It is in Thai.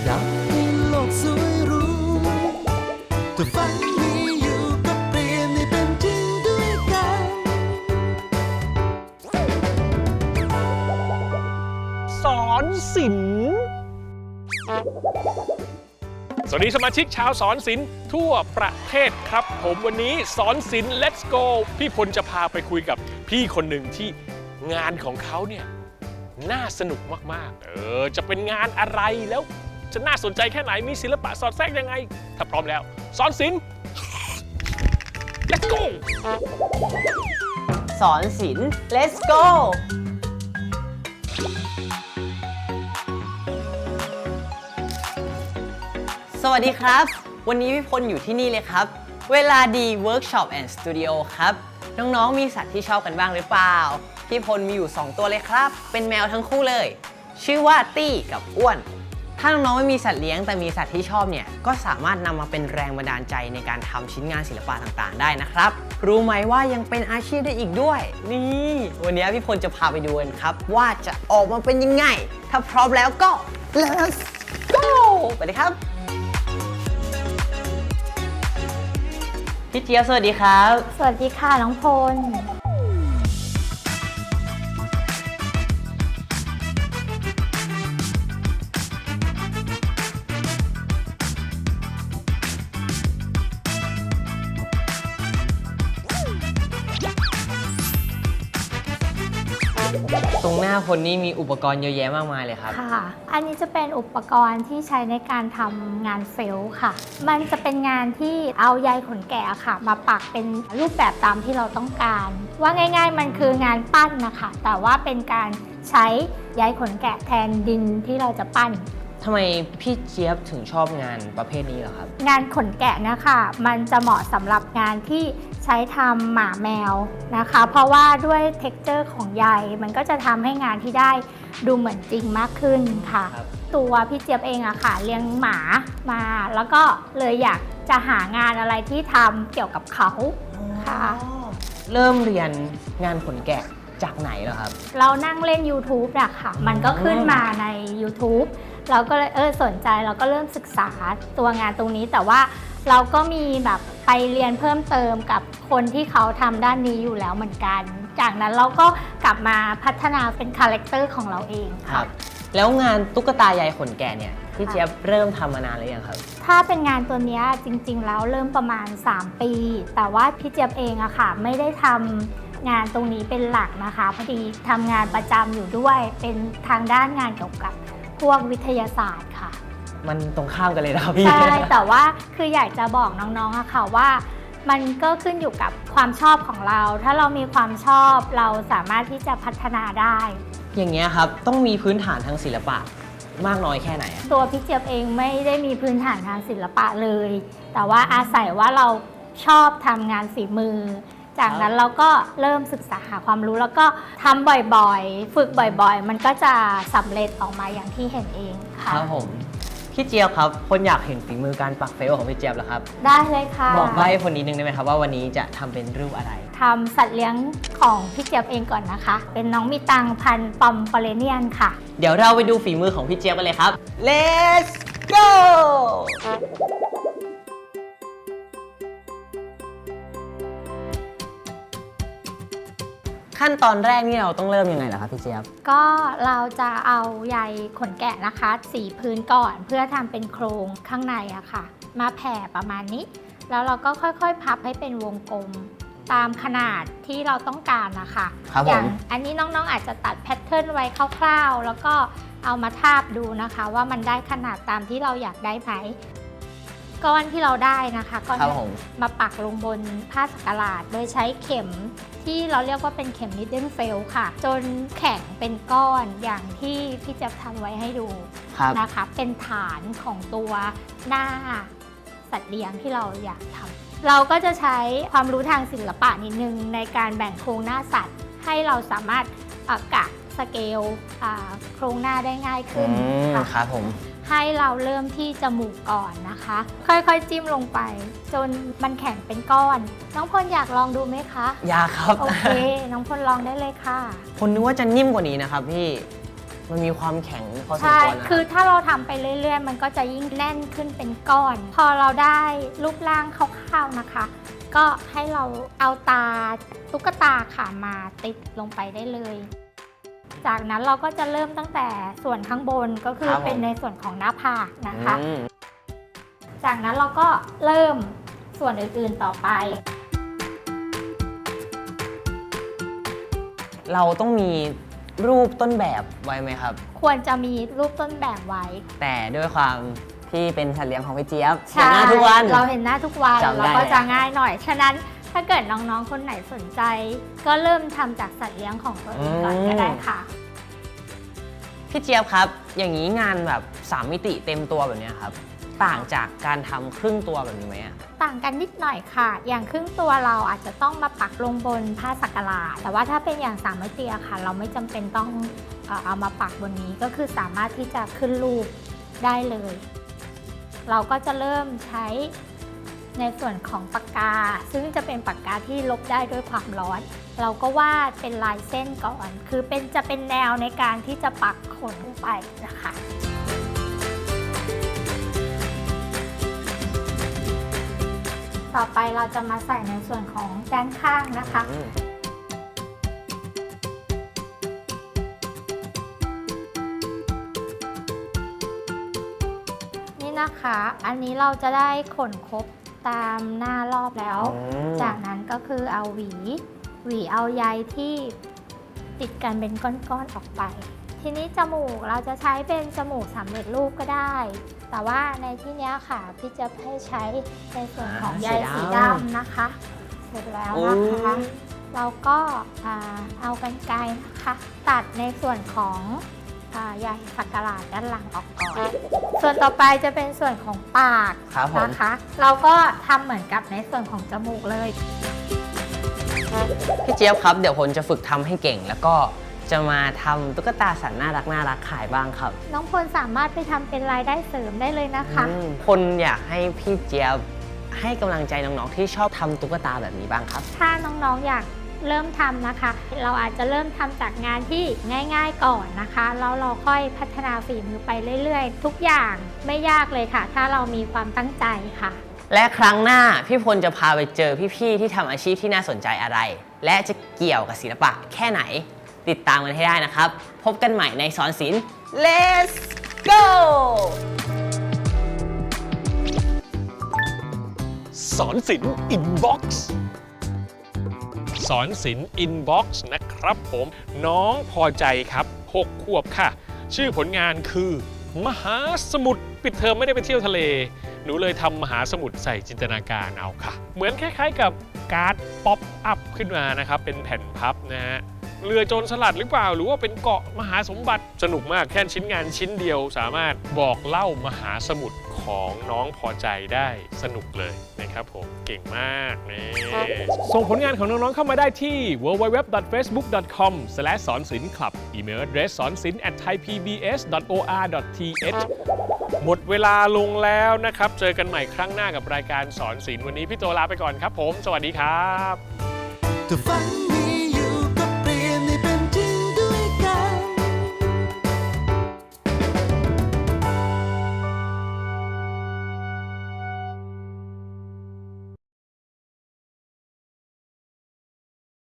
ระดับให้โลกสวยรู้ถ้าฝันมีอยู่ก็เปลี่ยนให้เป็นจริงด้วยกัน สอนศิลป์สวัสดีสมาชิกชาวสอนศิลป์ทั่วประเทศครับ ผมวันนี้สอนศิลป์ let's go พี่พลจะพาไปคุยกับพี่คนหนึ่งที่งานของเขาเนี่ย น่าสนุกมาก ๆ เออ จะเป็นงานอะไรแล้ว จะน่าสนใจแค่ไหนมีศิลปะสอดแทรกยังไง ถ้าพร้อมแล้วสอนศิลป์ let's go สอนศิลป์ let's go สวัสดีครับ วันนี้พี่พลอยู่ที่นี่เลยครับ เวลาดี Workshop and Studio ครับ น้องๆ มีสัตว์ที่ชอบกันบ้างหรือเปล่า พี่พลมีอยู่ 2 ตัวเลยครับ เป็นแมวทั้งคู่เลย ชื่อว่าตี้กับอ้วน ถ้าน้องๆไม่มีสัตว์เลี้ยงแต่มีสัตว์ที่ชอบเนี่ยก็สามารถนำมาเป็นแรงบันดาลใจในการทำชิ้นงานศิลปะต่างๆ ได้นะครับ รู้ไหมว่ายังเป็นอาชีพได้อีกด้วย นี่ วันนี้พี่พลจะพาไปดูกันครับ ว่าจะออกมาเป็นยังไง ถ้าพร้อมแล้วก็ let's go ไปเลยครับพี่เจี๊ยบสวัสดีครับ สวัสดีค่ะน้องพล ตรงหน้าคนนี้มีอุปกรณ์เยอะแยะมากมายเลยครับ ค่ะ อันนี้จะเป็นอุปกรณ์ที่ใช้ในการทำงานเฟลค่ะ มันจะเป็นงานที่เอาใยขนแกะค่ะ มาปักเป็นรูปแบบตามที่เราต้องการ ว่าง่าย ๆ มันคืองานปั้นนะคะ แต่ว่าเป็นการใช้ใยขนแกะแทนดินที่เราจะปั้น ทำไมพี่เจี๊ยบถึงชอบงานประเภทนี้เหรอครับ งานขนแกะนะคะ มันจะเหมาะสำหรับงานที่ใช้ทำหมาแมวนะคะ เพราะว่าด้วยเท็กเจอร์ของใยมันก็จะทำให้งานที่ได้ดูเหมือนจริงมากขึ้นค่ะ ครับ ตัวพี่เจี๊ยบเองอะค่ะเลี้ยงหมามา แล้วก็เลยอยากจะหางานอะไรที่ทำเกี่ยวกับเขา ค่ะ เริ่มเรียนงานขนแกะจากไหนเหรอครับ เรานั่งเล่น YouTube อะค่ะ มันก็ขึ้นมาใน YouTube เราก็เลยเออสนใจเราก็เริ่มศึกษาตัวงานตรงนี้ แต่ว่าเราก็มีแบบไปเรียนเพิ่มเติมกับคนที่เขาทำด้านนี้อยู่แล้วเหมือนกัน จากนั้นเราก็กลับมาพัฒนาเป็นคาแรคเตอร์ของเราเองครัค่ะบแล้วงานตุ๊กตายายขนแกะเนี่ยพี่เจี๊ยบเริ่มทำมานานหรือยังครับ ถ้าเป็นงานตัวเนี้ยจริงๆ แล้วเริ่มประมาณ 3 ปี แต่ว่าพี่เจี๊ยบเองอะค่ะ ไม่ได้ทำงานตรงนี้เป็นหลักนะคะพอดีทำงานประจำอยู่ด้วยเป็นทางด้านงานเกี่ยวกับ พวกวิทยาศาสตร์ค่ะ มันตรงข้ามกันเลยนะครับพี่ ใช่แต่ว่าคืออยากจะบอกน้องๆอะค่ะว่า มันก็ขึ้นอยู่กับความชอบของเรา ถ้าเรามีความชอบเราสามารถที่จะพัฒนาได้ อย่างเงี้ยครับ ต้องมีพื้นฐานทางศิลปะมากน้อยแค่ไหนอะตัวพี่เจี๊ยบเองไม่ได้มีพื้นฐานทางศิลปะเลย แต่ว่าอาศัยว่าเราชอบทำงานฝีมือ จากนั้นเราก็เริ่มศึกษาหาความรู้แล้วก็ทำบ่อยๆ ฝึกบ่อยๆ มันก็จะสำเร็จออกมาอย่างที่เห็นเองค่ะ ครับผมพี่เจี๊ยบครับ คนอยากเห็นฝีมือการปักเฟลของพี่เจี๊ยบแล้วครับ ได้เลยค่ะ บอกใบ้คนนิดนึงได้ไหมครับว่าวันนี้จะทำเป็นรูปอะไร ทำสัตว์เลี้ยงของพี่เจี๊ยบเองก่อนนะคะ เป็นน้องมีตังพันธุ์ปอมเปเรเนียนค่ะ เดี๋ยวเราไปดูฝีมือของพี่เจี๊ยบกันเลยครับ let's go ขั้นตอนแรกนี่เราต้องเริ่มยังไงล่ะครับพี่เจี๊ยบ ก็เราจะเอาใยขนแกะนะคะ สีพื้นก่อนเพื่อทำเป็นโครงข้างในอะค่ะ มาแผ่ประมาณนี้ แล้วเราก็ค่อยๆ พับให้เป็นวงกลม ตามขนาดที่เราต้องการนะคะครับผม อย่างอันนี้น้องๆ อาจจะตัดแพทเทิร์นไว้คร่าวๆ แล้วก็เอามาทาบดูนะคะ ว่ามันได้ขนาดตามที่เราอยากได้ไหม ก้อนที่เราได้นะคะก้อนครับเนี้ยผม มาปักลงบนผ้าสักหลาด โดยใช้เข็มที่เราเรียกว่าเป็นเข็มนิดเดิลเฟลค่ะ จนแข็งเป็นก้อนอย่างที่พี่จะทำไว้ให้ดูครับนะคะ เป็นฐานของตัวหน้าสัตว์เลี้ยงที่เราอยากทำเราก็จะใช้ความรู้ทางศิลปะนิดนึงในการแบ่งโครงหน้าสัตว์ ให้เราสามารถเอ่อกะสเกลอ่าโครงหน้าได้ง่ายขึ้นอืมค่ะ ครับผม ให้เราเริ่มที่จมูกก่อนนะคะ ค่อยๆจิ้มลงไป จนมันแข็งเป็นก้อน น้องพลอยากลองดูไหมคะ อยากครับ โอเค น้องพลลองได้เลยค่ะ คนนึกว่าจะนิ่มกว่านี้นะครับพี่ มันมีความแข็งพอสมใช่ ควรนะคือถ้าเราทำไปเรื่อยๆ มันก็จะยิ่งแน่นขึ้นเป็นก้อน พอเราได้รูปร่างคร่าวๆนะคะ ก็ให้เราเอาตาตุ๊กตาค่ะมาติดลงไปได้เลย จากนั้นเราก็จะเริ่มตั้งแต่ส่วนข้างบนก็คือครับผม เป็นในส่วนของหน้าผากนะคะ อืมจากนั้นเราก็เริ่มส่วนอื่นๆต่อไป เราต้องมีรูปต้นแบบไว้ไหมครับ ควรจะมีรูปต้นแบบไว้แต่ด้วยความที่เป็นสัตว์เลี้ยงของพี่เจี๊ยบใช่เห็นหน้าทุกวัน เราเห็นหน้าทุกวันจำได้ เราก็จะง่ายหน่อย ฉะนั้น ถ้าเกิดน้องๆ คนไหนสนใจ ก็เริ่มทำจากสัตว์เลี้ยงของตัวเองก่อนก็ได้ค่ะ พี่เจี๊ยบครับ อย่างนี้งานแบบสามมิติเต็มตัวแบบเนี้ยครับ ต่างจากการทำครึ่งตัวแบบนี้ไหมอะต่างกันนิดหน่อยค่ะ อย่างครึ่งตัวเราอาจจะต้องมาปักลงบนผ้าสักการะแต่ว่าถ้าเป็นอย่างสามมิติอะค่ะ เราไม่จำเป็นต้องเอ่อเอามาปักบนนี้ก็คือสามารถที่จะขึ้นรูปได้เลย เราก็จะเริ่มใช้ ในส่วนของปากกา ซึ่งจะเป็นปากกาที่ลบได้ด้วยความร้อน เราก็วาดเป็นลายเส้นก่อน คือเป็นจะเป็นแนวในการที่จะปักขนลงไปนะคะต่อไปเราจะมาใส่ในส่วนของด้านข้างนะคะอืมนี่นะคะ อันนี้เราจะได้ขนครบ ตามหน้ารอบแล้ว อืม จากนั้นก็คือเอาหวี หวีเอาใยที่ติดกันเป็นก้อนๆออกไป ทีนี้จมูกเราจะใช้เป็นจมูกสำเร็จรูปก็ได้ แต่ว่าในที่เนี้ยค่ะพี่จะให้ใช้ในส่วนของใยสีดำนะคะ เสร็จแล้วนะคะ เราก็อ่าเอากันไกรนะคะ ตัดในส่วนของ อ่าใยสักการะด้านหลังออกก่อน ส่วนต่อไปจะเป็นส่วนของปากครับผม นะคะ เราก็ทำเหมือนกับในส่วนของจมูกเลย พี่เจี๊ยบครับ เดี๋ยวผมจะฝึกทำให้เก่ง แล้วก็จะมาทำตุ๊กตาสัตว์น่ารักน่ารักขายบ้างครับน้องพลสามารถไปทำเป็นรายได้เสริมได้เลยนะคะ อืมคนอยากให้พี่เจี๊ยบให้กำลังใจน้องๆที่ชอบทำตุ๊กตาแบบนี้บ้างครับ ถ้าน้องๆอยาก เริ่มทำนะคะ เราอาจจะเริ่มทำจากงานที่ง่าย ๆก่อนนะคะแล้วเราค่อยพัฒนาฝีมือไปเรื่อยๆ ทุกอย่างไม่ยากเลยค่ะ ถ้าเรามีความตั้งใจค่ะ และครั้งหน้าพี่พลจะพาไปเจอพี่ๆที่ทำอาชีพที่น่าสนใจอะไร และจะเกี่ยวกับศิลปะแค่ไหน ติดตามกันให้ได้นะครับ พบกันใหม่ในสอนศิลป์ Let's go สอนศิลป์อินบ็อกซ์ สอนศิลป์อินบ็อกซ์นะครับผมน้องพอใจครับ 6 ขวบค่ะ ชื่อผลงานคือ มหาสมุทรปิดเทอมไม่ได้ไปเที่ยวทะเล หนูเลยทำมหาสมุทรใส่จินตนาการเอาค่ะ เหมือนคล้ายๆกับการ์ดป๊อปอัพขึ้นมานะครับ เป็นแผ่นพับนะฮะ เรือโจรสลัดหรือเปล่า หรือว่าเป็นเกาะมหาสมบัติสนุกมากแค่ชิ้นงานชิ้นเดียว สามารถบอกเล่ามหาสมุทรของน้องพอใจได้สนุกเลยนะครับผมเก่งมากนี่ส่งผลงานของน้องๆเข้ามาได้ที่ www.facebook.com สอนศิลป์คลับอีเมล address สอนศิลป์ at thaipbs.or.th หมดเวลาลงแล้วนะครับ เจอกันใหม่ครั้งหน้ากับรายการสอนศิลป์วันนี้พี่โตลาไปก่อนครับผม สวัสดีครับ